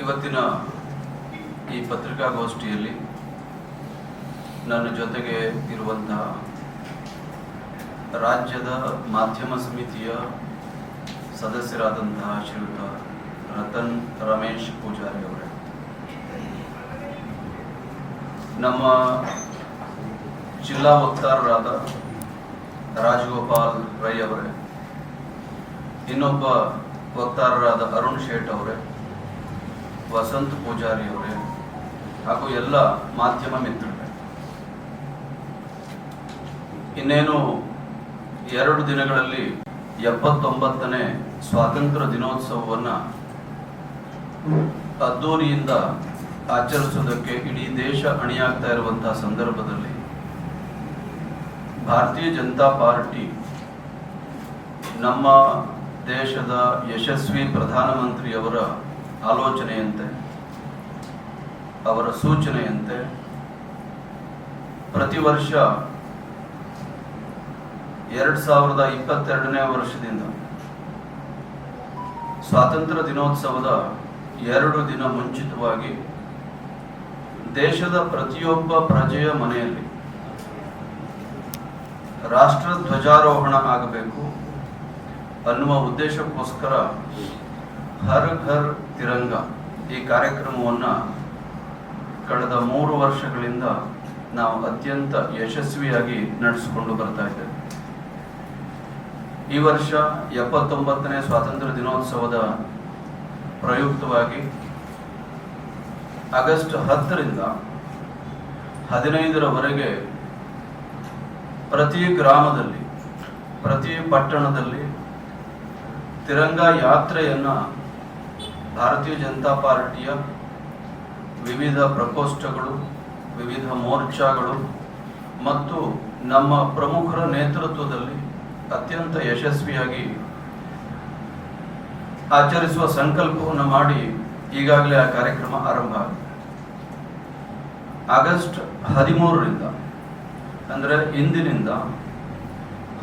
ಇವತ್ತಿನ ಈ ಪತ್ರಿಕಾಗೋಷ್ಠಿಯಲ್ಲಿ ನನ್ನ ಜೊತೆಗೆ ಇರುವಂತಹ ರಾಜ್ಯದ ಮಾಧ್ಯಮ ಸಮಿತಿಯ ಸದಸ್ಯರಾದಂತಹ ಶ್ರೀಯುತ ರತನ್ ರಮೇಶ್ ಪೂಜಾರಿ ಅವರೇ. ನಮ್ಮ ಜಿಲ್ಲಾ ವಕ್ತಾರರಾದ ರಾಜಗೋಪಾಲ್ ರೈ ಅವರೇ. ಇನ್ನೊಬ್ಬ ವಕ್ತಾರರಾದ ಅರುಣ್ ಶೇಟ್ ಅವರೇ. ವಸಂತ್ ಪೂಜಾರಿ ಅವರೇ ಹಾಗೂ ಎಲ್ಲ ಮಾಧ್ಯಮ ಮಿತ್ರರೇ. ಇನ್ನೇನು ಎರಡು ದಿನಗಳಲ್ಲಿ ಎಪ್ಪತ್ತೊಂಬತ್ತನೇ ಸ್ವಾತಂತ್ರ್ಯ ದಿನೋತ್ಸವವನ್ನು ಅದ್ದೂರಿಯಿಂದ ಆಚರಿಸುವುದಕ್ಕೆ ಇಡೀ ದೇಶ ಅಣಿಯಾಗ್ತಾ ಇರುವಂತಹ ಸಂದರ್ಭದಲ್ಲಿ ಭಾರತೀಯ ಜನತಾ ಪಾರ್ಟಿ ನಮ್ಮ ದೇಶದ ಯಶಸ್ವಿ ಪ್ರಧಾನಮಂತ್ರಿಯವರ ಆಲೋಚನೆಯಂತೆ, ಅವರ ಸೂಚನೆಯಂತೆ ಪ್ರತಿ ವರ್ಷ ಎರಡು ಸಾವಿರದ ಇಪ್ಪತ್ತೆರಡನೇ ವರ್ಷದಿಂದ ಸ್ವಾತಂತ್ರ್ಯ ದಿನೋತ್ಸವದ ಎರಡು ದಿನ ಮುಂಚಿತವಾಗಿ ದೇಶದ ಪ್ರತಿಯೊಬ್ಬ ಪ್ರಜೆಯ ಮನೆಯಲ್ಲಿ ರಾಷ್ಟ್ರ ಧ್ವಜಾರೋಹಣ ಆಗಬೇಕು ಅನ್ನುವ ಉದ್ದೇಶಕ್ಕೋಸ್ಕರ ಹರ್ ಘರ್ ತಿರಂಗ. ಈ ಕಾರ್ಯಕ್ರಮವನ್ನು ಕಳೆದ ಮೂರು ವರ್ಷಗಳಿಂದ ನಾವು ಅತ್ಯಂತ ಯಶಸ್ವಿಯಾಗಿ ನಡೆಸಿಕೊಂಡು ಬರ್ತಾ ಇದ್ದೇವೆ. ಈ ವರ್ಷ ಎಪ್ಪತ್ತೊಂಬತ್ತನೇ ಸ್ವಾತಂತ್ರ್ಯ ದಿನೋತ್ಸವದ ಪ್ರಯುಕ್ತವಾಗಿ ಆಗಸ್ಟ್ ಹತ್ತರಿಂದ ಹದಿನೈದರವರೆಗೆ ಪ್ರತಿ ಗ್ರಾಮದಲ್ಲಿ, ಪ್ರತಿ ಪಟ್ಟಣದಲ್ಲಿ ತಿರಂಗ ಯಾತ್ರೆಯನ್ನ ಭಾರತೀಯ ಜನತಾ ಪಾರ್ಟಿಯ ವಿವಿಧ ಪ್ರಕೋಷ್ಠಗಳು, ವಿವಿಧ ಮೋರ್ಚಾಗಳು ಮತ್ತು ನಮ್ಮ ಪ್ರಮುಖರ ನೇತೃತ್ವದಲ್ಲಿ ಅತ್ಯಂತ ಯಶಸ್ವಿಯಾಗಿ ಆಚರಿಸುವ ಸಂಕಲ್ಪವನ್ನು ಮಾಡಿ ಈಗಾಗಲೇ ಆ ಕಾರ್ಯಕ್ರಮ ಆರಂಭ ಆಗಿದೆ. ಆಗಸ್ಟ್ ಹದಿಮೂರರಿಂದ, ಅಂದರೆ ಇಂದಿನಿಂದ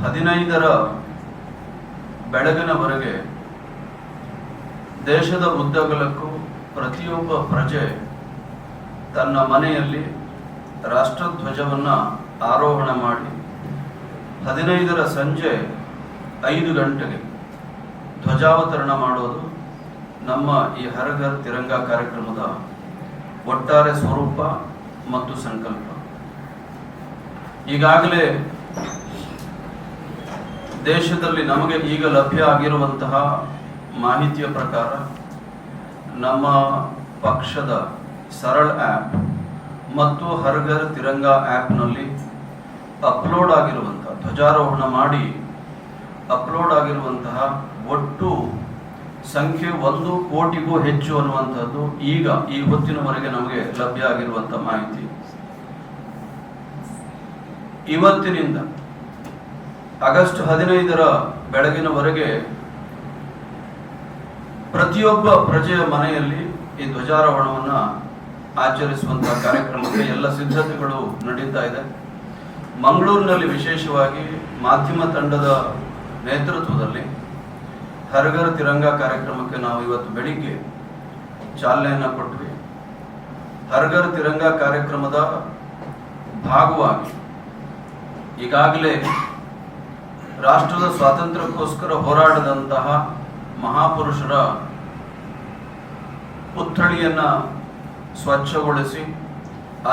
ಹದಿನೈದರ ಬೆಳಗಿನವರೆಗೆ ದೇಶದ ಉದ್ದಗಲಕ್ಕೂ ಪ್ರತಿಯೊಬ್ಬ ಪ್ರಜೆ ತನ್ನ ಮನೆಯಲ್ಲಿ ರಾಷ್ಟ್ರಧ್ವಜವನ್ನು ಆರೋಹಣ ಮಾಡಿ ಹದಿನೈದರ ಸಂಜೆ ಐದು ಗಂಟೆಗೆ ಧ್ವಜಾವತರಣ ಮಾಡೋದು ನಮ್ಮ ಈ ಹರಘರ್ ತಿರಂಗ ಕಾರ್ಯಕ್ರಮದ ಒಟ್ಟಾರೆ ಸ್ವರೂಪ ಮತ್ತು ಸಂಕಲ್ಪ. ಈಗಾಗಲೇ ದೇಶದಲ್ಲಿ ನಮಗೆ ಈಗ ಲಭ್ಯ ಆಗಿರುವಂತಹ ಮಾಹಿತಿಯ ಪ್ರಕಾರ ನಮ್ಮ ಪಕ್ಷದ ಸರಳ ಆ್ಯಪ್ ಮತ್ತು ಹರ್ಗರ್ ತಿರಂಗ ಆ್ಯಪ್ನಲ್ಲಿ ಅಪ್ಲೋಡ್ ಆಗಿರುವಂತಹ ಧ್ವಜಾರೋಹಣ ಮಾಡಿ ಅಪ್ಲೋಡ್ ಆಗಿರುವಂತಹ ಒಟ್ಟು ಸಂಖ್ಯೆ ಒಂದು ಕೋಟಿಗೂ ಹೆಚ್ಚು ಅನ್ನುವಂಥದ್ದು ಈಗ ಈ ಹೊತ್ತಿನವರೆಗೆ ನಮಗೆ ಲಭ್ಯ ಆಗಿರುವಂಥ ಮಾಹಿತಿ. ಇವತ್ತಿನಿಂದ ಆಗಸ್ಟ್ ಹದಿನೈದರ ಬೆಳಗಿನವರೆಗೆ ಪ್ರತಿಯೊಬ್ಬ ಪ್ರಜೆಯ ಮನೆಯಲ್ಲಿ ಈ ಧ್ವಜಾರೋಹಣವನ್ನು ಆಚರಿಸುವಂತಹ ಕಾರ್ಯಕ್ರಮಕ್ಕೆ ಎಲ್ಲ ಸಿದ್ಧತೆಗಳು ನಡೀತಾ ಇದೆ. ಮಂಗಳೂರಿನಲ್ಲಿ ವಿಶೇಷವಾಗಿ ಮಾಧ್ಯಮ ತಂಡದ ನೇತೃತ್ವದಲ್ಲಿ ಹರಗರ ತಿರಂಗ ಕಾರ್ಯಕ್ರಮಕ್ಕೆ ನಾವು ಇವತ್ತು ಬೆಳಿಗ್ಗೆ ಚಾಲನೆಯನ್ನು ಕೊಟ್ವಿ. ಹರಗರ ತಿರಂಗ ಕಾರ್ಯಕ್ರಮದ ಭಾಗವಾಗಿ ಈಗಾಗಲೇ ರಾಷ್ಟ್ರದ ಸ್ವಾತಂತ್ರ್ಯಕ್ಕೋಸ್ಕರ ಹೋರಾಡದಂತಹ ಮಹಾಪುರುಷರ ಪುತ್ಥಳಿಯನ್ನು ಸ್ವಚ್ಛಗೊಳಿಸಿ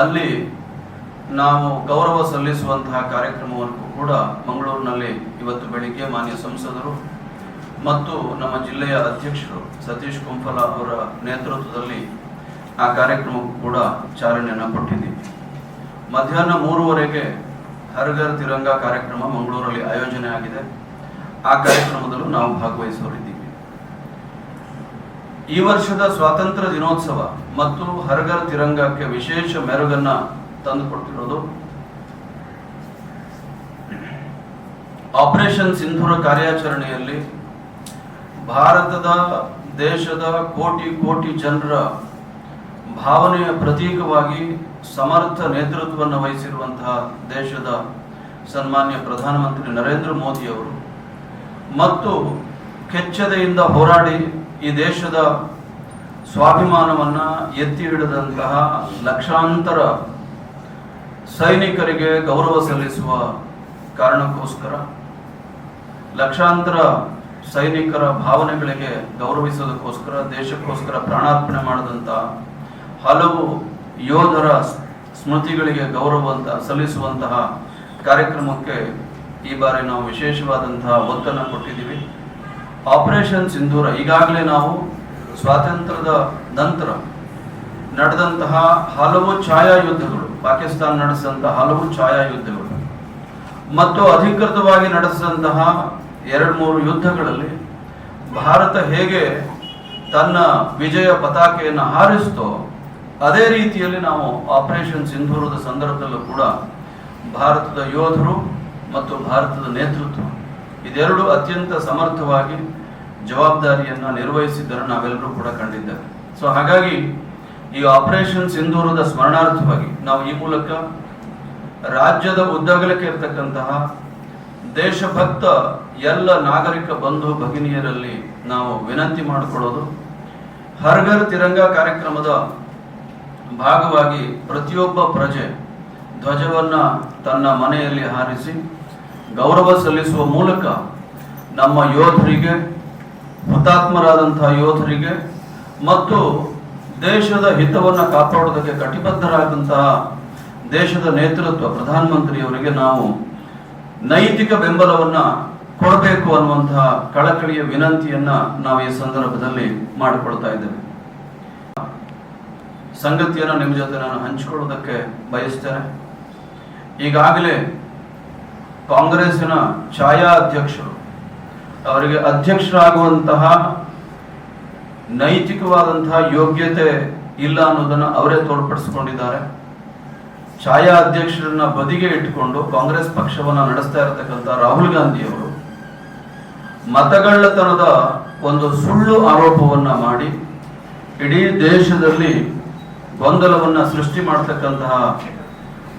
ಅಲ್ಲಿ ನಾವು ಗೌರವ ಸಲ್ಲಿಸುವಂತಹ ಕಾರ್ಯಕ್ರಮವನ್ನು ಕೂಡ ಮಂಗಳೂರಿನಲ್ಲಿ ಇವತ್ತು ಬೆಳಿಗ್ಗೆ ಮಾನ್ಯ ಸಂಸದರು ಮತ್ತು ನಮ್ಮ ಜಿಲ್ಲೆಯ ಅಧ್ಯಕ್ಷರು ಸತೀಶ್ ಕುಂಫಲ ಅವರ ನೇತೃತ್ವದಲ್ಲಿ ಆ ಕಾರ್ಯಕ್ರಮಕ್ಕೂ ಕೂಡ ಚಾಲನೆಯನ್ನು ಕೊಟ್ಟಿದ್ದೀವಿ. ಮಧ್ಯಾಹ್ನ ಮೂರುವರೆಗೆ ಹರ್ಘರ್ ತಿರಂಗ ಕಾರ್ಯಕ್ರಮ ಮಂಗಳೂರಲ್ಲಿ ಆಯೋಜನೆ ಆಗಿದೆ ಆ ಕಾರ್ಯಕ್ರಮದಲ್ಲೂ ನಾವು ಭಾಗವಹಿಸೋರಿದ್ದೀವಿ ಈ ವರ್ಷದ ಸ್ವಾತಂತ್ರ್ಯ ದಿನೋತ್ಸವ ಮತ್ತು ಹರಗರ್ ತಿರಂಗಕ್ಕೆ ವಿಶೇಷ ಮೆರುಗನ್ನ ತಂದುಕೊಟ್ಟಿರೋದು. ಆಪರೇಷನ್ ಸಿಂಧೂರ ಕಾರ್ಯಾಚರಣೆಯಲ್ಲಿ ಭಾರತದ ದೇಶದ ಕೋಟಿ ಕೋಟಿ ಜನರ ಭಾವನೆಯ ಪ್ರತೀಕವಾಗಿ ಸಮರ್ಥ ನೇತೃತ್ವವನ್ನು ವಹಿಸಿರುವಂತಹ ದೇಶದ ಸನ್ಮಾನ್ಯ ಪ್ರಧಾನಮಂತ್ರಿ ನರೇಂದ್ರ ಮೋದಿ ಅವರು ಮತ್ತು ಕೆಚ್ಚದೆಯಿಂದ ಹೋರಾಡಿ ಈ ದೇಶದ ಸ್ವಾಭಿಮಾನವನ್ನು ಎತ್ತಿ ಹಿಡಿದಂತಹ ಲಕ್ಷಾಂತರ ಸೈನಿಕರಿಗೆ ಗೌರವ ಸಲ್ಲಿಸುವ ಕಾರಣಕ್ಕೋಸ್ಕರ ಲಕ್ಷಾಂತರ ಸೈನಿಕರ ಭಾವನೆಗಳಿಗೆ ಗೌರವಿಸೋದಕ್ಕೋಸ್ಕರ, ದೇಶಕ್ಕೋಸ್ಕರ ಪ್ರಾಣಾರ್ಪಣೆ ಮಾಡಿದಂಥ ಹಲವು ಯೋಧರ ಸ್ಮೃತಿಗಳಿಗೆ ಗೌರವ ಅಂತ ಸಲ್ಲಿಸುವಂತಹ ಕಾರ್ಯಕ್ರಮಕ್ಕೆ ಈ ಬಾರಿ ನಾವು ವಿಶೇಷವಾದಂತಹ ಒತ್ತನ್ನು ಕೊಟ್ಟಿದ್ದೀವಿ. ಆಪರೇಷನ್ ಸಿಂಧೂರ ಈಗಾಗಲೇ ನಾವು ಸ್ವಾತಂತ್ರ್ಯದ ನಂತರ ನಡೆದಂತಹ ಹಲವು ಛಾಯಾ ಯುದ್ಧಗಳು ಪಾಕಿಸ್ತಾನ ನಡೆಸಿದಂತಹ ಹಲವು ಛಾಯಾ ಯುದ್ಧಗಳು ಮತ್ತು ಅಧಿಕೃತವಾಗಿ ನಡೆಸಿದಂತಹ ಎರಡು ಮೂರು ಯುದ್ಧಗಳಲ್ಲಿ ಭಾರತ ಹೇಗೆ ತನ್ನ ವಿಜಯ ಪತಾಕೆಯನ್ನು ಹಾರಿಸ್ತೋ ಅದೇ ರೀತಿಯಲ್ಲಿ ನಾವು ಆಪರೇಷನ್ ಸಿಂಧೂರದ ಸಂದರ್ಭದಲ್ಲೂ ಕೂಡ ಭಾರತದ ಯೋಧರು ಮತ್ತು ಭಾರತದ ನೇತೃತ್ವ ಇದೆರಡು ಅತ್ಯಂತ ಸಮರ್ಥವಾಗಿ ಜವಾಬ್ದಾರಿಯನ್ನು ನಿರ್ವಹಿಸಿದ್ದನ್ನು ನಾವೆಲ್ಲರೂ ಕೂಡ ಕಂಡಿದ್ದೇವೆ ಸೊ ಹಾಗಾಗಿ ಈ ಆಪರೇಷನ್ ಸಿಂಧೂರದ ಸ್ಮರಣಾರ್ಥವಾಗಿ ನಾವು ಈ ಮೂಲಕ ರಾಜ್ಯದ ಉದ್ದಗಲಕ್ಕೆ ಇರತಕ್ಕಂತಹ ದೇಶಭಕ್ತ ಎಲ್ಲ ನಾಗರಿಕ ಬಂಧು ಭಗಿನಿಯರಲ್ಲಿ ನಾವು ವಿನಂತಿ ಮಾಡಿಕೊಳ್ಳೋದು. ಹರ್ಘರ್ ತಿರಂಗ ಕಾರ್ಯಕ್ರಮದ ಭಾಗವಾಗಿ ಪ್ರತಿಯೊಬ್ಬ ಪ್ರಜೆ ಧ್ವಜವನ್ನ ತನ್ನ ಮನೆಯಲ್ಲಿ ಹಾರಿಸಿ ಗೌರವ ಸಲ್ಲಿಸುವ ಮೂಲಕ ನಮ್ಮ ಯೋಧರಿಗೆ ಹುತಾತ್ಮರಾದಂತಹ ಯೋಧರಿಗೆ ಮತ್ತು ದೇಶದ ಹಿತವನ್ನು ಕಾಪಾಡೋದಕ್ಕೆ ಕಟಿಬದ್ಧರಾದಂತಹ ದೇಶದ ನೇತೃತ್ವ ಪ್ರಧಾನಮಂತ್ರಿಯವರಿಗೆ ನಾವು ನೈತಿಕ ಬೆಂಬಲವನ್ನು ಕೊಡಬೇಕು ಅನ್ನುವಂತಹ ಕಳಕಳಿಯ ವಿನಂತಿಯನ್ನ ನಾವು ಈ ಸಂದರ್ಭದಲ್ಲಿ ಮಾಡಿಕೊಳ್ತಾ ಇದ್ದೇವೆ. ಸಂಗತಿಯನ್ನು ನಿಮ್ಮ ಜೊತೆ ನಾನು ಹಂಚಿಕೊಳ್ಳೋದಕ್ಕೆ ಬಯಸ್ತೇನೆ. ಈಗಾಗಲೇ ಕಾಂಗ್ರೆಸ್ಸಿನ ಛಾಯಾ ಅಧ್ಯಕ್ಷರು ಅವರಿಗೆ ಅಧ್ಯಕ್ಷರಾಗುವಂತಹ ನೈತಿಕವಾದಂತಹ ಯೋಗ್ಯತೆ ಇಲ್ಲ ಅನ್ನೋದನ್ನು ಅವರೇ ತೋರ್ಪಡಿಸಿಕೊಂಡಿದ್ದಾರೆ. ಛಾಯಾ ಅಧ್ಯಕ್ಷರನ್ನ ಬದಿಗೆ ಇಟ್ಟುಕೊಂಡು ಕಾಂಗ್ರೆಸ್ ಪಕ್ಷವನ್ನ ನಡೆಸ್ತಾ ಇರತಕ್ಕಂಥ ರಾಹುಲ್ ಗಾಂಧಿಯವರು ಮತಗಳ್ಳತನದ ಒಂದು ಸುಳ್ಳು ಆರೋಪವನ್ನ ಮಾಡಿ ಇಡೀ ದೇಶದಲ್ಲಿ ಗೊಂದಲವನ್ನ ಸೃಷ್ಟಿ ಮಾಡತಕ್ಕಂತಹ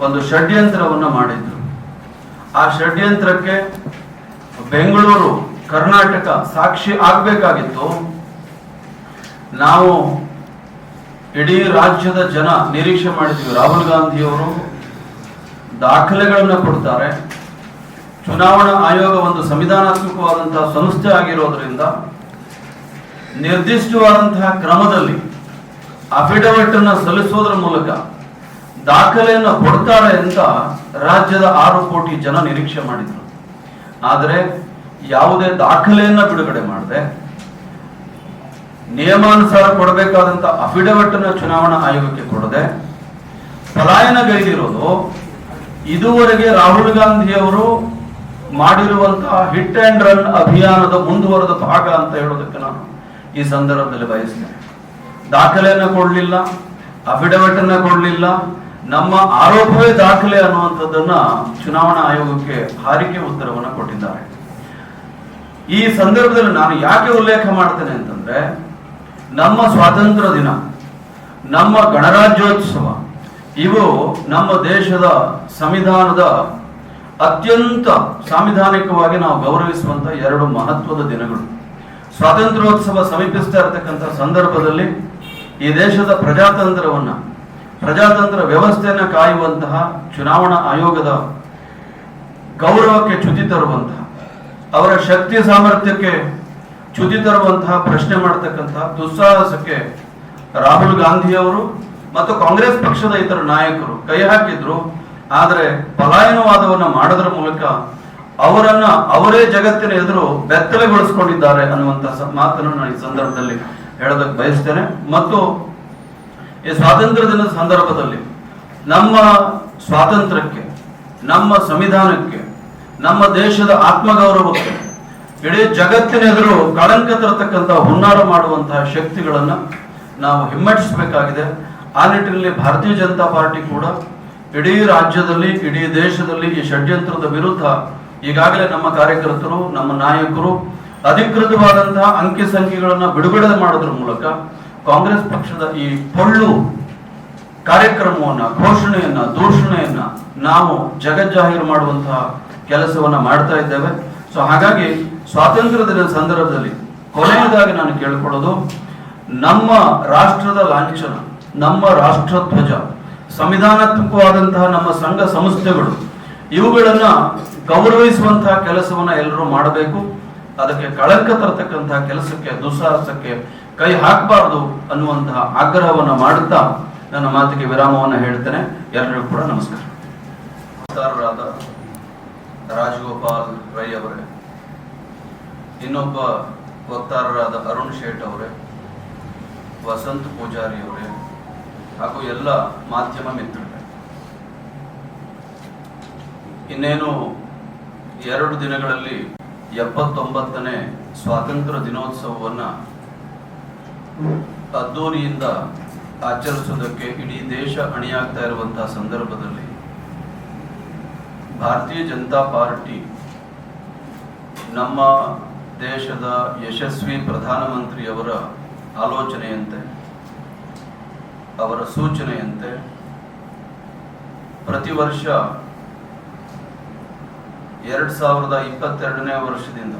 ಒಂದು ಷಡ್ಯಂತ್ರವನ್ನ ಮಾಡಿದ್ರು. ಆ ಷಡ್ಯಂತ್ರಕ್ಕೆ ಬೆಂಗಳೂರು, ಕರ್ನಾಟಕ ಸಾಕ್ಷಿ ಆಗಬೇಕಾಗಿತ್ತು. ನಾವು ಇಡೀ ರಾಜ್ಯದ ಜನ ನಿರೀಕ್ಷೆ ಮಾಡಿದ್ವಿ ರಾಹುಲ್ ಗಾಂಧಿಯವರು ದಾಖಲೆಗಳನ್ನು ಕೊಡ್ತಾರೆ. ಚುನಾವಣಾ ಆಯೋಗ ಒಂದು ಸಂವಿಧಾನಾತ್ಮಕವಾದಂತಹ ಸಂಸ್ಥೆ ಆಗಿರೋದ್ರಿಂದ ನಿರ್ದಿಷ್ಟವಾದಂತಹ ಕ್ರಮದಲ್ಲಿ ಅಫಿಡವಿಟ್ ಅನ್ನು ಸಲ್ಲಿಸೋದ್ರ ಮೂಲಕ ದಾಖಲೆಯನ್ನು ಕೊಡ್ತಾರೆ ಅಂತ ರಾಜ್ಯದ ಆರು ಕೋಟಿ ಜನ ನಿರೀಕ್ಷೆ ಮಾಡಿದ್ರು. ಆದರೆ ಯಾವುದೇ ದಾಖಲೆಯನ್ನ ಬಿಡುಗಡೆ ಮಾಡದೆ, ನಿಯಮಾನುಸಾರ ಕೊಡಬೇಕಾದಂತ ಅಫಿಡವಿಟ್ ಅನ್ನು ಚುನಾವಣಾ ಆಯೋಗಕ್ಕೆ ಕೊಡದೆ ಪಲಾಯನಗೈದಿರೋದು ಇದುವರೆಗೆ ರಾಹುಲ್ ಗಾಂಧಿ ಅವರು ಮಾಡಿರುವಂತಹ ಹಿಟ್ ಅಂಡ್ ರನ್ ಅಭಿಯಾನದ ಮುಂದುವರೆದ ಭಾಗ ಅಂತ ಹೇಳೋದಕ್ಕೆ ನಾನು ಈ ಸಂದರ್ಭದಲ್ಲಿ ಬಯಸ್ತೇನೆ. ದಾಖಲೆಯನ್ನು ಕೊಡಲಿಲ್ಲ ಅಫಿಡವಿಟ್ ಅನ್ನ ಕೊಡಲಿಲ್ಲ ನಮ್ಮ ಆರೋಪವೇ ದಾಖಲೆ ಅನ್ನುವಂಥದ್ದನ್ನ ಚುನಾವಣಾ ಆಯೋಗಕ್ಕೆ ಹಾರಿಕೆ ಉತ್ತರವನ್ನು ಕೊಟ್ಟಿದ್ದಾರೆ. ಈ ಸಂದರ್ಭದಲ್ಲಿ ನಾನು ಯಾಕೆ ಉಲ್ಲೇಖ ಮಾಡ್ತೇನೆ ಅಂತಂದ್ರೆ, ನಮ್ಮ ಸ್ವಾತಂತ್ರ್ಯ ದಿನ, ನಮ್ಮ ಗಣರಾಜ್ಯೋತ್ಸವ, ಇವು ನಮ್ಮ ದೇಶದ ಸಂವಿಧಾನದ ಅತ್ಯಂತ ಸಾಂವಿಧಾನಿಕವಾಗಿ ನಾವು ಗೌರವಿಸುವಂತ ಎರಡು ಮಹತ್ವದ ದಿನಗಳು. ಸ್ವಾತಂತ್ರ್ಯೋತ್ಸವ ಸಮೀಪಿಸ್ತಾ ಇರತಕ್ಕಂಥ ಸಂದರ್ಭದಲ್ಲಿ ಈ ದೇಶದ ಪ್ರಜಾತಂತ್ರವನ್ನ ಪ್ರಜಾತಂತ್ರ ವ್ಯವಸ್ಥೆಯನ್ನು ಕಾಯುವಂತಹ ಚುನಾವಣಾ ಆಯೋಗದ ಗೌರವಕ್ಕೆ ಚ್ಯುತಿ ತರುವಂತಹ, ಅವರ ಶಕ್ತಿ ಸಾಮರ್ಥ್ಯಕ್ಕೆ ಚ್ಯುತಿ ತರುವಂತಹ ಪ್ರಶ್ನೆ ಮಾಡತಕ್ಕಂತಹ ದುಸ್ಸಾಹಸಕ್ಕೆ ರಾಹುಲ್ ಗಾಂಧಿಯವರು ಮತ್ತು ಕಾಂಗ್ರೆಸ್ ಪಕ್ಷದ ಇತರ ನಾಯಕರು ಕೈ ಹಾಕಿದ್ರು. ಆದರೆ ಪಲಾಯನವಾದವನ್ನ ಮಾಡೋದ್ರ ಮೂಲಕ ಅವರನ್ನ ಅವರೇ ಜಗತ್ತಿನ ಎದುರು ಬೆತ್ತಲೆಗೊಳಿಸಿಕೊಂಡಿದ್ದಾರೆ ಅನ್ನುವಂತಹ ಮಾತನ್ನು ನಾನು ಈ ಸಂದರ್ಭದಲ್ಲಿ ಹೇಳೋದಕ್ಕೆ ಬಯಸ್ತೇನೆ. ಮತ್ತು ಈ ಸ್ವಾತಂತ್ರ್ಯ ದಿನದ ಸಂದರ್ಭದಲ್ಲಿ ನಮ್ಮ ಸ್ವಾತಂತ್ರ್ಯಕ್ಕೆ, ನಮ್ಮ ಸಂವಿಧಾನಕ್ಕೆ, ನಮ್ಮ ದೇಶದ ಆತ್ಮಗೌರವಕ್ಕೆ, ಇಡೀ ಜಗತ್ತಿನ ಎದುರು ಕಳಂಕ ತರತಕ್ಕಂಥ ಹುನ್ನಾರ ಮಾಡುವಂತಹ ಶಕ್ತಿಗಳನ್ನ ನಾವು ಹಿಮ್ಮೆಟ್ಟಿಸಬೇಕಾಗಿದೆ. ಆ ನಿಟ್ಟಿನಲ್ಲಿ ಭಾರತೀಯ ಜನತಾ ಪಾರ್ಟಿ ಕೂಡ ಇಡೀ ರಾಜ್ಯದಲ್ಲಿ, ಇಡೀ ದೇಶದಲ್ಲಿ ಈ ಷಡ್ಯಂತ್ರದ ವಿರುದ್ಧ ಈಗಾಗಲೇ ನಮ್ಮ ಕಾರ್ಯಕರ್ತರು, ನಮ್ಮ ನಾಯಕರು ಅಧಿಕೃತವಾದಂತಹ ಅಂಕಿ ಸಂಖ್ಯೆಗಳನ್ನ ಬಿಡುಗಡೆ ಮಾಡೋದ್ರ ಮೂಲಕ ಕಾಂಗ್ರೆಸ್ ಪಕ್ಷದ ಈ ಪೊಳ್ಳು ಕಾರ್ಯಕ್ರಮವನ್ನ, ಘೋಷಣೆಯನ್ನ, ದೂಷಣೆಯನ್ನ ನಾವು ಜಗಜ್ಜಾಹೀರು ಮಾಡುವಂತಹ ಕೆಲಸವನ್ನ ಮಾಡ್ತಾ ಇದ್ದೇವೆ. ಸೊ ಹಾಗಾಗಿ ಸ್ವಾತಂತ್ರ್ಯ ದಿನದ ಸಂದರ್ಭದಲ್ಲಿ ಕೊನೆಯದಾಗಿ ನಾನು ಕೇಳ್ಕೊಳ್ಳೋದು, ನಮ್ಮ ರಾಷ್ಟ್ರದ ಲಾಂಛನ, ನಮ್ಮ ರಾಷ್ಟ್ರ ಧ್ವಜ ಸಂವಿಧಾನಾತ್ಮಕವಾದಂತಹ ನಮ್ಮ ಸಂಘ ಸಂಸ್ಥೆಗಳು, ಇವುಗಳನ್ನ ಗೌರವಿಸುವಂತಹ ಕೆಲಸವನ್ನ ಎಲ್ಲರೂ ಮಾಡಬೇಕು. ಅದಕ್ಕೆ ಕಳಂಕ ತರತಕ್ಕಂತಹ ಕೆಲಸಕ್ಕೆ, ದುಸ್ಸಾಹಸಕ್ಕೆ ಕೈ ಹಾಕಬಾರದು ಅನ್ನುವಂತಹ ಆಗ್ರಹವನ್ನು ಮಾಡುತ್ತಾ ನನ್ನ ಮಾತಿಗೆ ವಿರಾಮವನ್ನ ಹೇಳ್ತೇನೆ ಎಲ್ಲರಿಗೂ ಕೂಡ ನಮಸ್ಕಾರ. ನಮಸ್ಕಾರರಾದ ರಾಜಗೋಪಾಲ್ ರೈ ಅವರೇ, ಇನ್ನೊಬ್ಬ ವಕ್ತಾರರಾದ ಅರುಣ್ ಶೇಟ್ ಅವರೇ, ವಸಂತ್ ಪೂಜಾರಿ ಅವರೇ, ಹಾಗೂ ಎಲ್ಲ ಮಾಧ್ಯಮ ಮಿತ್ರರೇ. ಇನ್ನೇನು ಎರಡು ದಿನಗಳಲ್ಲಿ ಎಪ್ಪತ್ತೊಂಬತ್ತನೇ ಸ್ವಾತಂತ್ರ್ಯ ದಿನೋತ್ಸವವನ್ನ ಅದ್ದೂರಿಯಿಂದ ಆಚರಿಸುವುದಕ್ಕೆ ಇಡೀ ದೇಶ ಅಣಿಯಾಗ್ತಾ ಇರುವಂತಹ ಸಂದರ್ಭದಲ್ಲಿ ಭಾರತೀಯ ಜನತಾ ಪಾರ್ಟಿ ನಮ್ಮ ದೇಶದ ಯಶಸ್ವಿ ಪ್ರಧಾನಮಂತ್ರಿಯವರ ಆಲೋಚನೆಯಂತೆ, ಅವರ ಸೂಚನೆಯಂತೆ ಪ್ರತಿ ವರ್ಷ ಎರಡ್ ಸಾವಿರದ ಇಪ್ಪತ್ತೆರಡನೇ ವರ್ಷದಿಂದ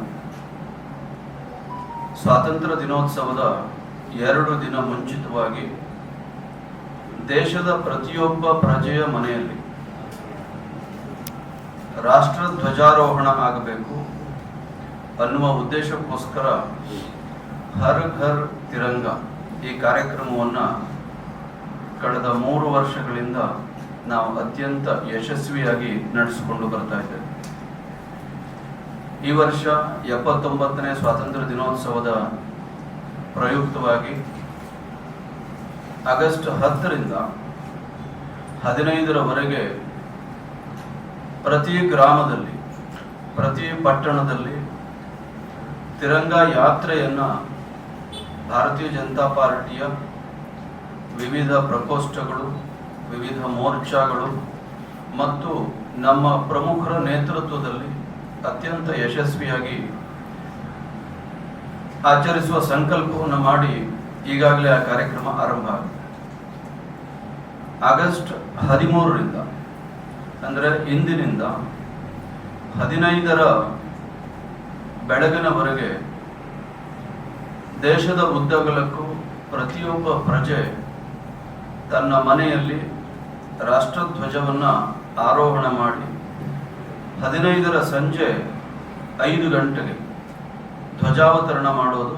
ಸ್ವಾತಂತ್ರ್ಯ ದಿನೋತ್ಸವದ ಎರಡು ದಿನ ಮುಂಚಿತವಾಗಿ ದೇಶದ ಪ್ರತಿಯೊಬ್ಬ ಪ್ರಜೆಯ ಮನೆಯಲ್ಲಿ ರಾಷ್ಟ್ರ ಧ್ವಜಾರೋಹಣ ಆಗಬೇಕು ಅನ್ನುವ ಉದ್ದೇಶಕ್ಕೋಸ್ಕರ ಹರ್ ಘರ್ ತಿರಂಗ ಈ ಕಾರ್ಯಕ್ರಮವನ್ನ ಕಳೆದ ಮೂರು ವರ್ಷಗಳಿಂದ ನಾವು ಅತ್ಯಂತ ಯಶಸ್ವಿಯಾಗಿ ನಡೆಸಿಕೊಂಡು ಬರ್ತಾ ಇದ್ದೇವೆ. ಈ ವರ್ಷ ಎಪ್ಪತ್ತೊಂಬತ್ತನೇ ಸ್ವಾತಂತ್ರ್ಯ ದಿನೋತ್ಸವದ ಪ್ರಯುಕ್ತವಾಗಿ ಆಗಸ್ಟ್ ಹತ್ತರಿಂದ ಹದಿನೈದರವರೆಗೆ ಪ್ರತಿ ಗ್ರಾಮದಲ್ಲಿ, ಪ್ರತಿ ಪಟ್ಟಣದಲ್ಲಿ ತಿರಂಗ ಯಾತ್ರೆಯನ್ನು ಭಾರತೀಯ ಜನತಾ ಪಾರ್ಟಿಯ ವಿವಿಧ ಪ್ರಕೋಷ್ಠಗಳು, ವಿವಿಧ ಮೋರ್ಚಾಗಳು ಮತ್ತು ನಮ್ಮ ಪ್ರಮುಖರ ನೇತೃತ್ವದಲ್ಲಿ ಅತ್ಯಂತ ಯಶಸ್ವಿಯಾಗಿ ಆಚರಿಸುವ ಸಂಕಲ್ಪವನ್ನು ಮಾಡಿ ಈಗಾಗಲೇ ಆ ಕಾರ್ಯಕ್ರಮ ಆರಂಭ ಆಗಿದೆ. ಆಗಸ್ಟ್ ಹದಿಮೂರರಿಂದ, ಅಂದರೆ ಇಂದಿನಿಂದ ಹದಿನೈದರ ಬೆಳಗಿನವರೆಗೆ ದೇಶದ ಉದ್ದಗಲಕ್ಕೂ ಪ್ರತಿಯೊಬ್ಬ ಪ್ರಜೆ ತನ್ನ ಮನೆಯಲ್ಲಿ ರಾಷ್ಟ್ರಧ್ವಜವನ್ನು ಆರೋಹಣ ಮಾಡಿ ಹದಿನೈದರ ಸಂಜೆ ಐದು ಗಂಟೆಗೆ ಧ್ವಜಾವತರಣ ಮಾಡೋದು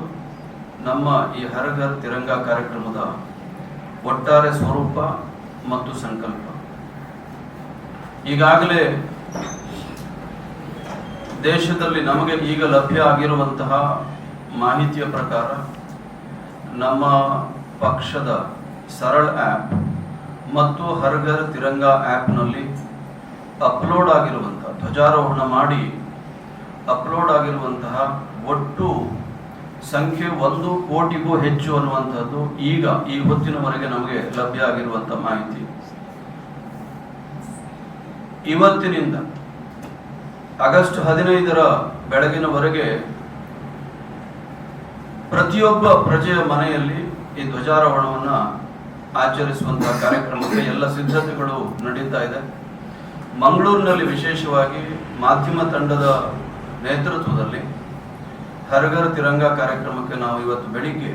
ನಮ್ಮ ಈ ಹರಗರ್ ತಿರಂಗ ಕಾರ್ಯಕ್ರಮದ ಒಟ್ಟಾರೆ ಸ್ವರೂಪ ಮತ್ತು ಸಂಕಲ್ಪ. ಈಗಾಗಲೇ ದೇಶದಲ್ಲಿ ನಮಗೆ ಈಗ ಲಭ್ಯ ಆಗಿರುವಂತಹ ಮಾಹಿತಿಯ ಪ್ರಕಾರ ನಮ್ಮ ಪಕ್ಷದ ಸರಳ ಆ್ಯಪ್ ಮತ್ತು ಹರಗರ್ ತಿರಂಗ ಆ್ಯಪ್ನಲ್ಲಿ ಅಪ್ಲೋಡ್ ಆಗಿರುವಂಥ ಧ್ವಜಾರೋಹಣ ಮಾಡಿ ಅಪ್ಲೋಡ್ ಆಗಿರುವಂತಹ ಒಟ್ಟು ಸಂಖ್ಯೆ ಒಂದು ಕೋಟಿಗೂ ಹೆಚ್ಚು ಅನ್ನುವಂಥದ್ದು ಈಗ, ಈ ಹೊತ್ತಿನವರೆಗೆ ನಮಗೆ ಲಭ್ಯ ಆಗಿರುವಂತಹ ಮಾಹಿತಿ. ಇವತ್ತಿನಿಂದ ಆಗಸ್ಟ್ ಹದಿನೈದರ ಬೆಳಗಿನವರೆಗೆ ಪ್ರತಿಯೊಬ್ಬ ಪ್ರಜೆಯ ಮನೆಯಲ್ಲಿ ಈ ಧ್ವಜಾರೋಹಣವನ್ನ ಆಚರಿಸುವಂತಹ ಕಾರ್ಯಕ್ರಮಕ್ಕೆ ಎಲ್ಲ ಸಿದ್ಧತೆಗಳು ನಡೀತಾ ಇದೆ. ಮಂಗಳೂರಿನಲ್ಲಿ ವಿಶೇಷವಾಗಿ ಮಾಧ್ಯಮ ತಂಡದ ನೇತೃತ್ವದಲ್ಲಿ ಹರಗರ ತಿರಂಗ ಕಾರ್ಯಕ್ರಮಕ್ಕೆ ನಾವು ಇವತ್ತು ಬೆಳಿಗ್ಗೆ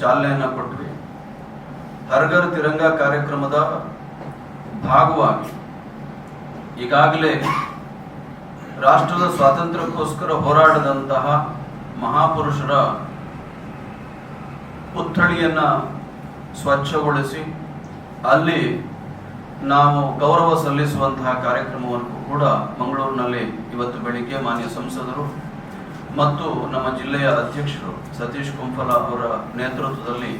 ಚಾಲನೆಯನ್ನ ಕೊಟ್ವಿ. ಹರಗರ ತಿರಂಗ ಕಾರ್ಯಕ್ರಮದ ಭಾಗವಾಗಿ ಈಗಾಗಲೇ ರಾಷ್ಟ್ರದ ಸ್ವಾತಂತ್ರ್ಯಕ್ಕೋಸ್ಕರ ಹೋರಾಡದಂತಹ ಮಹಾಪುರುಷರ ಪುತ್ಥಳಿಯನ್ನು ಸ್ವಚ್ಛಗೊಳಿಸಿ ಅಲ್ಲಿ ನಾವು ಗೌರವ ಸಲ್ಲಿಸುವಂತಹ ಕಾರ್ಯಕ್ರಮವನ್ನು ಕೂಡ ಮಂಗಳೂರಿನಲ್ಲಿ ಇವತ್ತು ಬೆಳಿಗ್ಗೆ ಮಾನ್ಯ ಸಂಸದರು ಮತ್ತು ನಮ್ಮ ಜಿಲ್ಲೆಯ ಅಧ್ಯಕ್ಷರು ಸತೀಶ್ ಕುಂಫಲ ಅವರ ನೇತೃತ್ವದಲ್ಲಿ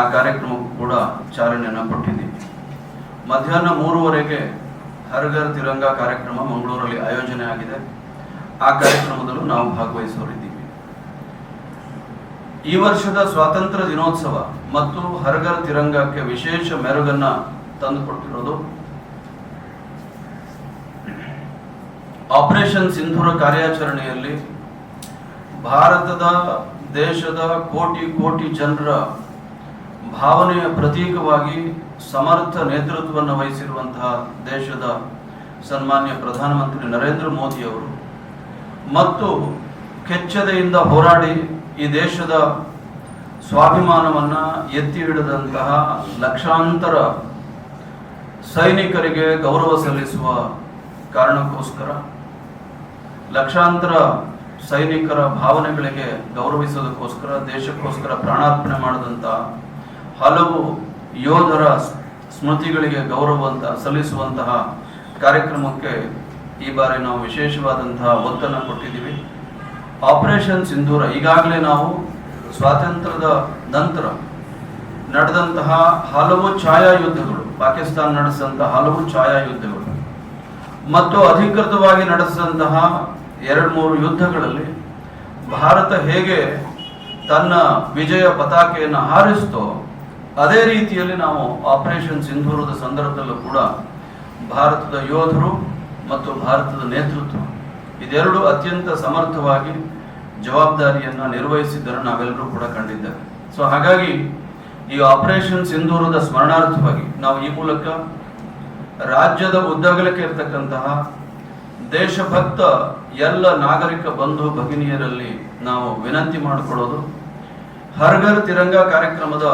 ಆ ಕಾರ್ಯಕ್ರಮಕ್ಕೂ ಕೂಡ ಚಾಲನೆಯನ್ನು ಕೊಟ್ಟಿದ್ದೀವಿ. ಮಧ್ಯಾಹ್ನ ಮೂರುವರೆಗೆ ಹರ್ಘರ್ ತಿರಂಗ ಕಾರ್ಯಕ್ರಮ ಮಂಗಳೂರಲ್ಲಿ ಆಯೋಜನೆ ಆಗಿದೆ. ಆ ಕಾರ್ಯಕ್ರಮದಲ್ಲೂ ನಾವು ಭಾಗವಹಿಸೋರಿದ್ದೀವಿ. ಈ ವರ್ಷದ ಸ್ವಾತಂತ್ರ್ಯ ದಿನೋತ್ಸವ ಮತ್ತು ಹರ್ಘರ್ ತಿರಂಗಕ್ಕೆ ವಿಶೇಷ ಮೆರುಗನ್ನ ತಂದುಕೊಟ್ಟಿರೋದು ಆಪರೇಷನ್ ಸಿಂಧೂರ ಕಾರ್ಯಾಚರಣೆಯಲ್ಲಿ ಭಾರತದ ದೇಶದ ಕೋಟಿ ಕೋಟಿ ಜನರ ಭಾವನೆಯ ಪ್ರತೀಕವಾಗಿ ಸಮರ್ಥ ನೇತೃತ್ವವನ್ನು ವಹಿಸಿರುವಂತಹ ದೇಶದ ಸನ್ಮಾನ್ಯ ಪ್ರಧಾನಮಂತ್ರಿ ನರೇಂದ್ರ ಮೋದಿ ಅವರು. ಮತ್ತು ಕೆಚ್ಚದೆಯಿಂದ ಹೋರಾಡಿ ಈ ದೇಶದ ಸ್ವಾಭಿಮಾನವನ್ನು ಎತ್ತಿ ಹಿಡಿದಂತಹ ಲಕ್ಷಾಂತರ ಸೈನಿಕರಿಗೆ ಗೌರವ ಸಲ್ಲಿಸುವ ಕಾರಣಕ್ಕೋಸ್ಕರ ಲಕ್ಷಾಂತರ ಸೈನಿಕರ ಭಾವನೆಗಳಿಗೆ ಗೌರವಿಸೋದಕ್ಕೋಸ್ಕರ ದೇಶಕ್ಕೋಸ್ಕರ ಪ್ರಾಣಾರ್ಪಣೆ ಮಾಡಿದಂಥ ಹಲವು ಯೋಧರ ಸ್ಮೃತಿಗಳಿಗೆ ಗೌರವ ಸಲ್ಲಿಸುವಂತಹ ಕಾರ್ಯಕ್ರಮಕ್ಕೆ ಈ ಬಾರಿ ನಾವು ವಿಶೇಷವಾದಂತಹ ಒತ್ತನ್ನು ಕೊಟ್ಟಿದ್ದೀವಿ. ಆಪರೇಷನ್ ಸಿಂಧೂರ ಈಗಾಗಲೇ ನಾವು ಸ್ವಾತಂತ್ರ್ಯದ ನಂತರ ನಡೆದಂತಹ ಹಲವು ಛಾಯಾ ಯುದ್ಧಗಳು ಪಾಕಿಸ್ತಾನ ನಡೆಸಿದಂತಹ ಹಲವು ಛಾಯಾ ಯುದ್ಧಗಳು ಮತ್ತು ಅಧಿಕೃತವಾಗಿ ನಡೆಸಿದಂತಹ ಎರಡು ಮೂರು ಯುದ್ಧಗಳಲ್ಲಿ ಭಾರತ ಹೇಗೆ ತನ್ನ ವಿಜಯ ಪತಾಕೆಯನ್ನು ಹಾರಿಸ್ತೋ ಅದೇ ರೀತಿಯಲ್ಲಿ ನಾವು ಆಪರೇಷನ್ ಸಿಂಧೂರದ ಸಂದರ್ಭದಲ್ಲೂ ಕೂಡ ಭಾರತದ ಯೋಧರು ಮತ್ತು ಭಾರತದ ನೇತೃತ್ವ ಇದೆರಡು ಅತ್ಯಂತ ಸಮರ್ಥವಾಗಿ ಜವಾಬ್ದಾರಿಯನ್ನು ನಿರ್ವಹಿಸಿದ್ದನ್ನು ನಾವೆಲ್ಲರೂ ಕೂಡ ಕಂಡಿದ್ದೇವೆ. ಸೊ ಹಾಗಾಗಿ ಈ ಆಪರೇಷನ್ ಸಿಂಧೂರದ ಸ್ಮರಣಾರ್ಥವಾಗಿ ನಾವು ಈ ಮೂಲಕ ರಾಜ್ಯದ ಉದ್ದಗಲಕ್ಕೆ ಇರತಕ್ಕಂತಹ ದೇಶಭಕ್ತ ಎಲ್ಲ ನಾಗರಿಕ ಬಂಧು ಭಗಿನಿಯರಲ್ಲಿ ನಾವು ವಿನಂತಿ ಮಾಡಿಕೊಳ್ಳೋದು. ಹರ್ಘರ್ ತಿರಂಗ ಕಾರ್ಯಕ್ರಮದ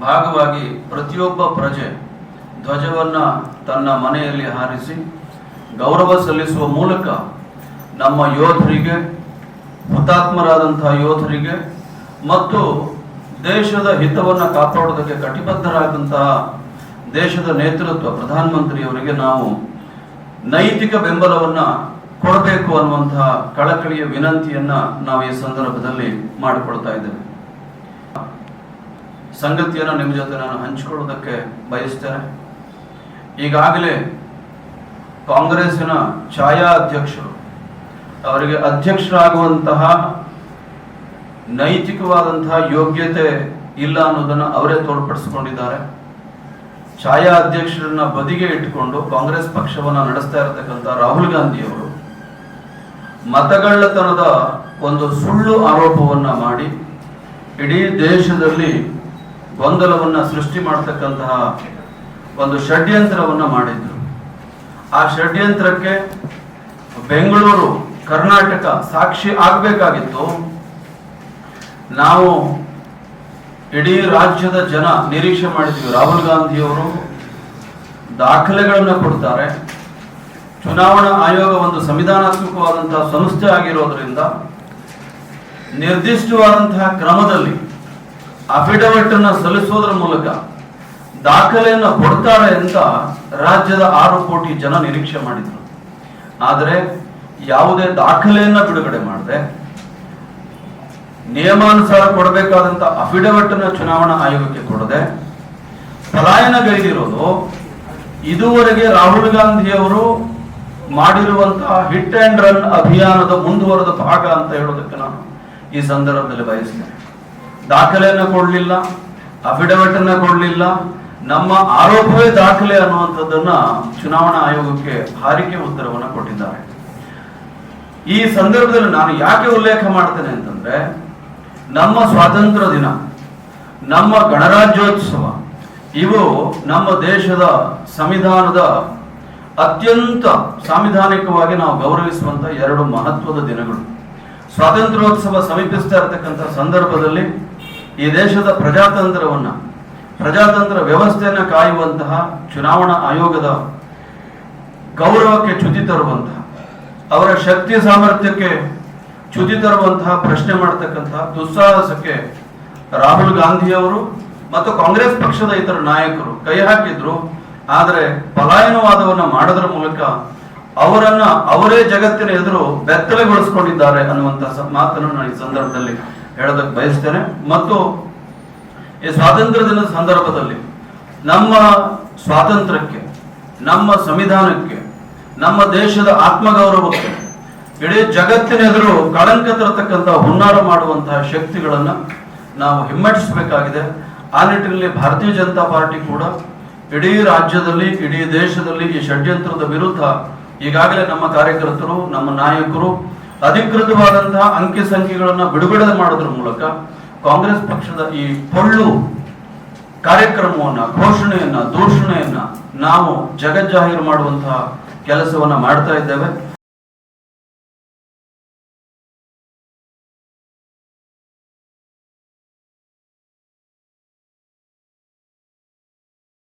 ಭಾಗವಾಗಿ ಪ್ರತಿಯೊಬ್ಬ ಪ್ರಜೆ ಧ್ವಜವನ್ನ ತನ್ನ ಮನೆಯಲ್ಲಿ ಹಾರಿಸಿ ಗೌರವ ಸಲ್ಲಿಸುವ ಮೂಲಕ ನಮ್ಮ ಯೋಧರಿಗೆ ಹುತಾತ್ಮರಾದಂತಹ ಯೋಧರಿಗೆ ಮತ್ತು ದೇಶದ ಹಿತವನ್ನು ಕಾಪಾಡೋದಕ್ಕೆ ಕಟಿಬದ್ಧರಾದಂತಹ ದೇಶದ ನೇತೃತ್ವ ಪ್ರಧಾನಮಂತ್ರಿಯವರಿಗೆ ನಾವು ನೈತಿಕ ಬೆಂಬಲವನ್ನ ಕೊಡಬೇಕು ಅನ್ನುವಂತಹ ಕಳಕಳಿಯ ವಿನಂತಿಯನ್ನ ನಾವು ಈ ಸಂದರ್ಭದಲ್ಲಿ ಮಾಡಿಕೊಳ್ತಾ ಇದ್ದೇವೆ. ಸಂಗತಿಯನ್ನು ನಿಮ್ಮ ಜೊತೆ ನಾನು ಹಂಚಿಕೊಳ್ಳೋದಕ್ಕೆ ಬಯಸ್ತೇನೆ. ಈಗಾಗಲೇ ಕಾಂಗ್ರೆಸ್ಸಿನ ಛಾಯಾ ಅಧ್ಯಕ್ಷರು ಅವರಿಗೆ ಅಧ್ಯಕ್ಷರಾಗುವಂತಹ ನೈತಿಕವಾದಂತಹ ಯೋಗ್ಯತೆ ಇಲ್ಲ ಅನ್ನೋದನ್ನು ಅವರೇ ತೋರ್ಪಡಿಸಿಕೊಂಡಿದ್ದಾರೆ. ಛಾಯಾ ಅಧ್ಯಕ್ಷರನ್ನ ಬದಿಗೆ ಇಟ್ಟುಕೊಂಡು ಕಾಂಗ್ರೆಸ್ ಪಕ್ಷವನ್ನ ನಡೆಸ್ತಾ ಇರತಕ್ಕಂಥ ರಾಹುಲ್ ಗಾಂಧಿ ಅವರು ಮತಗಳ್ಳತನದ ಒಂದು ಸುಳ್ಳು ಆರೋಪವನ್ನ ಮಾಡಿ ಇಡೀ ದೇಶದಲ್ಲಿ ಗೊಂದಲವನ್ನ ಸೃಷ್ಟಿ ಮಾಡತಕ್ಕಂತಹ ಒಂದು ಷಡ್ಯಂತ್ರವನ್ನ ಮಾಡಿದ್ರು. ಆ ಷಡ್ಯಂತ್ರಕ್ಕೆ ಬೆಂಗಳೂರು, ಕರ್ನಾಟಕ ಸಾಕ್ಷಿ ಆಗಬೇಕಾಗಿತ್ತು. ನಾವು ಇಡೀ ರಾಜ್ಯದ ಜನ ನಿರೀಕ್ಷೆ ಮಾಡಿದ್ವಿ. ರಾಹುಲ್ ಗಾಂಧಿಯವರು ದಾಖಲೆಗಳನ್ನು ಕೊಡ್ತಾರೆ. ಚುನಾವಣಾ ಆಯೋಗ ಒಂದು ಸಂವಿಧಾನಾತ್ಮಕವಾದಂತಹ ಸಂಸ್ಥೆ ಆಗಿರೋದ್ರಿಂದ ನಿರ್ದಿಷ್ಟವಾದಂತಹ ಕ್ರಮದಲ್ಲಿ ಅಫಿಡವಿಟ್ ಅನ್ನು ಸಲ್ಲಿಸೋದ್ರ ಮೂಲಕ ದಾಖಲೆಯನ್ನು ಕೊಡ್ತಾರೆ ಅಂತ ರಾಜ್ಯದ ಆರು ಕೋಟಿ ಜನ ನಿರೀಕ್ಷೆ ಮಾಡಿದರು. ಆದರೆ ಯಾವುದೇ ದಾಖಲೆಯನ್ನ ಬಿಡುಗಡೆ ಮಾಡದೆ ನಿಯಮಾನುಸಾರ ಕೊಡಬೇಕಾದಂತ ಅಫಿಡವಿಟ್ ಅನ್ನು ಚುನಾವಣಾ ಆಯೋಗಕ್ಕೆ ಕೊಡದೆ ಪಲಾಯನಗೈದಿರೋದು ಇದುವರೆಗೆ ರಾಹುಲ್ ಗಾಂಧಿ ಅವರು ಮಾಡಿರುವಂತಹ ಹಿಟ್ ಅಂಡ್ ರನ್ ಅಭಿಯಾನದ ಮುಂದುವರೆದ ಭಾಗ ಅಂತ ಹೇಳೋದಕ್ಕೆ ನಾನು ಈ ಸಂದರ್ಭದಲ್ಲಿ ಬಯಸ್ತೇನೆ. ದಾಖಲೆಯನ್ನು ಕೊಡಲಿಲ್ಲ ಅಫಿಡವಿಟ್ ಅನ್ನ ಕೊಡಲಿಲ್ಲ, ನಮ್ಮ ಆರೋಪವೇ ದಾಖಲೆ ಅನ್ನುವಂಥದ್ದನ್ನ ಚುನಾವಣಾ ಆಯೋಗಕ್ಕೆ ಹಾರಿಕೆ ಉತ್ತರವನ್ನು ಕೊಟ್ಟಿದ್ದಾರೆ. ಈ ಸಂದರ್ಭದಲ್ಲಿ ನಾನು ಯಾಕೆ ಉಲ್ಲೇಖ ಮಾಡ್ತೇನೆ ಅಂತಂದ್ರೆ ನಮ್ಮ ಸ್ವಾತಂತ್ರ್ಯ ದಿನ, ನಮ್ಮ ಗಣರಾಜ್ಯೋತ್ಸವ, ಇವು ನಮ್ಮ ದೇಶದ ಸಂವಿಧಾನದ ಅತ್ಯಂತ ಸಾಂವಿಧಾನಿಕವಾಗಿ ನಾವು ಗೌರವಿಸುವಂತ ಎರಡು ಮಹತ್ವದ ದಿನಗಳು. ಸ್ವಾತಂತ್ರ್ಯೋತ್ಸವ ಸಮೀಪಿಸ್ತಾ ಇರತಕ್ಕಂಥ ಸಂದರ್ಭದಲ್ಲಿ ಈ ದೇಶದ ಪ್ರಜಾತಂತ್ರವನ್ನ, ಪ್ರಜಾತಂತ್ರ ವ್ಯವಸ್ಥೆಯನ್ನು ಕಾಯುವಂತಹ ಚುನಾವಣಾ ಆಯೋಗದ ಗೌರವಕ್ಕೆ ಚ್ಯುತಿ ತರುವಂತಹ, ಅವರ ಶಕ್ತಿ ಸಾಮರ್ಥ್ಯಕ್ಕೆ ಚ್ಯುತಿ ತರುವಂತಹ ಪ್ರಶ್ನೆ ಮಾಡತಕ್ಕಂತಹ ದುಸ್ಸಾಹಸಕ್ಕೆ ರಾಹುಲ್ ಗಾಂಧಿ ಅವರು ಮತ್ತು ಕಾಂಗ್ರೆಸ್ ಪಕ್ಷದ ಇತರ ನಾಯಕರು ಕೈ ಹಾಕಿದ್ರು. ಆದರೆ ಪಲಾಯನವಾದವನ್ನ ಮಾಡೋದ್ರ ಮೂಲಕ ಅವರನ್ನ ಅವರೇ ಜಗತ್ತಿನ ಎದುರು ಬೆತ್ತಲೆಗೊಳಿಸ್ಕೊಂಡಿದ್ದಾರೆ ಅನ್ನುವಂತಹ ಮಾತನ್ನು ನಾನು ಈ ಸಂದರ್ಭದಲ್ಲಿ ಹೇಳೋದಕ್ಕೆ ಬಯಸ್ತೇನೆ. ಮತ್ತು ಈ ಸ್ವಾತಂತ್ರ್ಯ ದಿನದ ಸಂದರ್ಭದಲ್ಲಿ ನಮ್ಮ ಸ್ವಾತಂತ್ರ್ಯಕ್ಕೆ, ನಮ್ಮ ಸಂವಿಧಾನಕ್ಕೆ, ನಮ್ಮ ದೇಶದ ಆತ್ಮಗೌರವಕ್ಕೆ ಇಡೀ ಜಗತ್ತಿನ ಎದುರು ಕಳಂಕ ತರತಕ್ಕಂಥ ಹುನ್ನಾರ ಮಾಡುವಂತಹ ಶಕ್ತಿಗಳನ್ನ ನಾವು ಹಿಮ್ಮೆಟ್ಟಿಸಬೇಕಾಗಿದೆ. ಆ ನಿಟ್ಟಿನಲ್ಲಿ ಭಾರತೀಯ ಜನತಾ ಪಾರ್ಟಿ ಕೂಡ ಇಡೀ ರಾಜ್ಯದಲ್ಲಿ, ಇಡೀ ದೇಶದಲ್ಲಿ ಈ ಷಡ್ಯಂತ್ರದ ವಿರುದ್ಧ ಈಗಾಗಲೇ ನಮ್ಮ ಕಾರ್ಯಕರ್ತರು, ನಮ್ಮ ನಾಯಕರು ಅಧಿಕೃತವಾದಂತಹ ಅಂಕಿ ಸಂಖ್ಯೆಗಳನ್ನು ಬಿಡುಗಡೆ ಮಾಡೋದ್ರ ಮೂಲಕ ಕಾಂಗ್ರೆಸ್ ಪಕ್ಷದ ಈ ಪೊಳ್ಳು ಕಾರ್ಯಕ್ರಮವನ್ನ, ಘೋಷಣೆಯನ್ನ, ದೂಷಣೆಯನ್ನ ನಾವು ಜಗಜ್ಜಾಹೀರು ಮಾಡುವಂತಹ ಕೆಲಸವನ್ನ ಮಾಡ್ತಾ ಇದ್ದೇವೆ.